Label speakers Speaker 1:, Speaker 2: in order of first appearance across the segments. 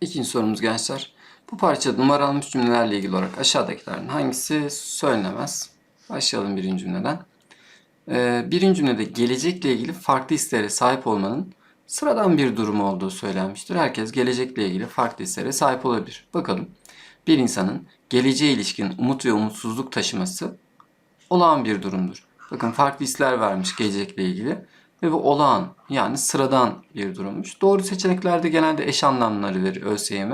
Speaker 1: İkinci sorumuz gençler. Bu parçada numaralanmış cümlelerle ilgili olarak aşağıdakilerden hangisi söylenemez? Başlayalım birinci cümleden. Ee, birinci cümlede gelecekle ilgili farklı hislere sahip olmanın sıradan bir durum olduğu söylenmiştir. Herkes gelecekle ilgili farklı hislere sahip olabilir. Bakalım. Bir insanın geleceğe ilişkin umut ve umutsuzluk taşıması olağan bir durumdur. Bakın farklı hisler vermiş gelecekle ilgili ve bu olağan yani sıradan bir durummuş. Doğru seçeneklerde genelde eş anlamları verir ÖSYM.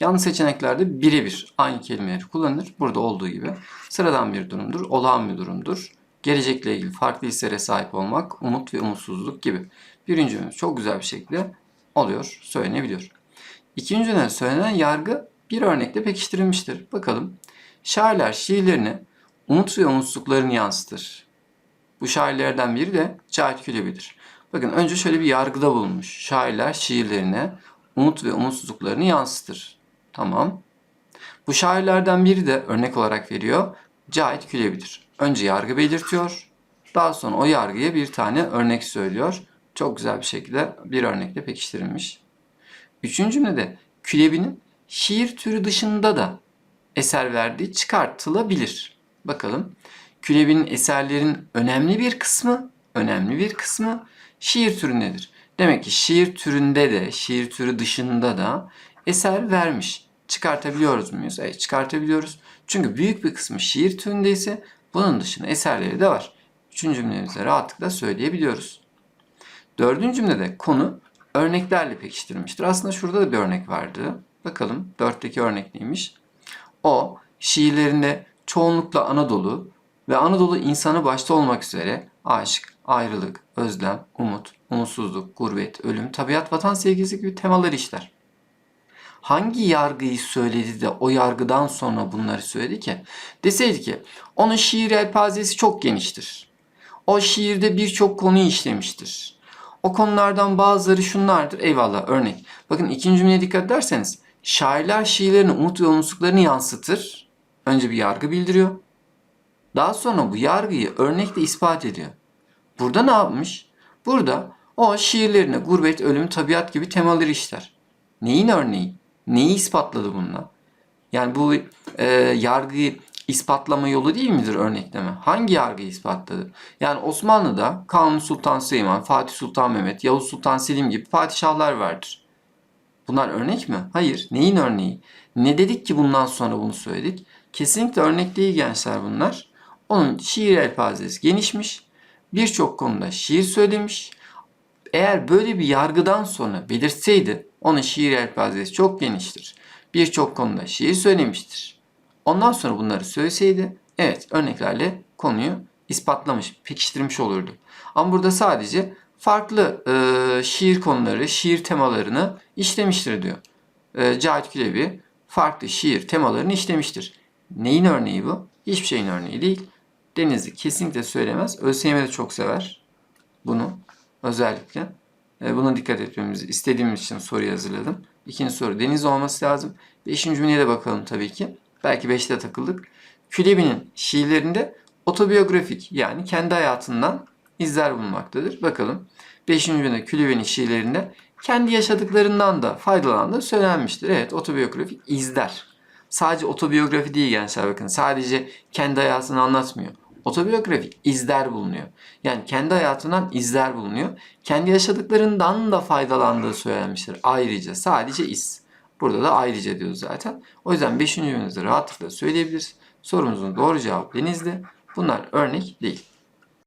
Speaker 1: Yanlış seçeneklerde birebir aynı kelimeleri kullanır. Burada olduğu gibi sıradan bir durumdur, olağan bir durumdur. Gelecekle ilgili farklı hislere sahip olmak, umut ve umutsuzluk gibi. Birinci cümle çok güzel bir şekilde oluyor, söylenebiliyor. İkinci cümlede söylenen yargı bir örnekle pekiştirilmiştir. Bakalım. Şairler şiirlerini umut ve umutsuzluklarını yansıtır. Bu şairlerden biri de Cahit Külebi'dir. Bakın önce şöyle bir yargıda bulunmuş. Şairler şiirlerine umut ve umutsuzluklarını yansıtır. Tamam. Bu şairlerden biri de örnek olarak veriyor. Cahit Külebi'dir. Önce yargı belirtiyor. Daha sonra o yargıya bir tane örnek söylüyor. Çok güzel bir şekilde bir örnekle pekiştirilmiş. Üçüncü cümlede Külebi'nin şiir türü dışında da eser verdiği çıkartılabilir. Bakalım. Külebi'nin eserlerin önemli bir kısmı, önemli bir kısmı şiir türündedir. Demek ki şiir türünde de, şiir türü dışında da eser vermiş. Çıkartabiliyoruz muyuz? Evet çıkartabiliyoruz. Çünkü büyük bir kısmı şiir türündeyse bunun dışında eserleri de var. Üçüncü cümlemizde rahatlıkla söyleyebiliyoruz. Dördüncü cümlede konu örneklerle pekiştirilmiştir. Aslında şurada da bir örnek vardı. Bakalım dörtteki örnek neymiş? O şiirlerinde çoğunlukla Anadolu ve Anadolu insanı başta olmak üzere aşk, ayrılık, özlem, umut, umutsuzluk, gurbet, ölüm, tabiat, vatan sevgisi gibi temaları işler. Hangi yargıyı söyledi de o yargıdan sonra bunları söyledi ki? Deseydi ki onun şiir yelpazesi çok geniştir. O şiirde birçok konuyu işlemiştir. O konulardan bazıları şunlardır. Eyvallah örnek. Bakın ikinci cümleye dikkat ederseniz. Şairler şiirlerini umut ve umutsuzluklarını yansıtır. Önce bir yargı bildiriyor. Daha sonra bu yargıyı örnekle ispat ediyor. Burada ne yapmış? Burada o şiirlerine gurbet, ölüm, tabiat gibi temaları işler. Neyin örneği? Neyi ispatladı bununla? Yani bu e, yargıyı ispatlama yolu değil midir örnekleme? Hangi yargıyı ispatladı? Yani Osmanlı'da Kanuni Sultan Süleyman, Fatih Sultan Mehmet, Yavuz Sultan Selim gibi padişahlar vardır. Bunlar örnek mi? Hayır. Neyin örneği? Ne dedik ki bundan sonra bunu söyledik? Kesinlikle örnek değil gençler bunlar. Onun şiir elpazesi genişmiş. Birçok konuda şiir söylemiş. Eğer böyle bir yargıdan sonra belirtseydi onun şiir elpazesi çok geniştir. Birçok konuda şiir söylemiştir. Ondan sonra bunları söyleseydi evet örneklerle konuyu ispatlamış, pekiştirmiş olurdu. Ama burada sadece farklı e, şiir konuları, şiir temalarını işlemiştir diyor. E, Cahit Külebi farklı şiir temalarını işlemiştir. Neyin örneği bu? Hiçbir şeyin örneği değil. Denizli kesinlikle söylemez. ÖSYM de çok sever bunu özellikle. E, buna dikkat etmemizi istediğim için soruyu hazırladım. İkinci soru deniz olması lazım. Beşinci cümleye de bakalım tabii ki. Belki beşte takıldık. Külebi'nin şiirlerinde otobiyografik yani kendi hayatından izler bulunmaktadır. Bakalım. Beşinci cümlede Külebi'nin şiirlerinde kendi yaşadıklarından da faydalandığı söylenmiştir. Evet otobiyografik izler. Sadece otobiyografi değil gençler bakın. Sadece kendi hayatını anlatmıyor. Otobiyografik izler bulunuyor. Yani kendi hayatından izler bulunuyor. Kendi yaşadıklarından da faydalandığı söylenmiştir. Ayrıca sadece iz. Burada da ayrıca diyoruz zaten. O yüzden 5. cümlemizde rahatlıkla söyleyebiliriz. Sorumuzun doğru cevabı denizli. Bunlar örnek değil.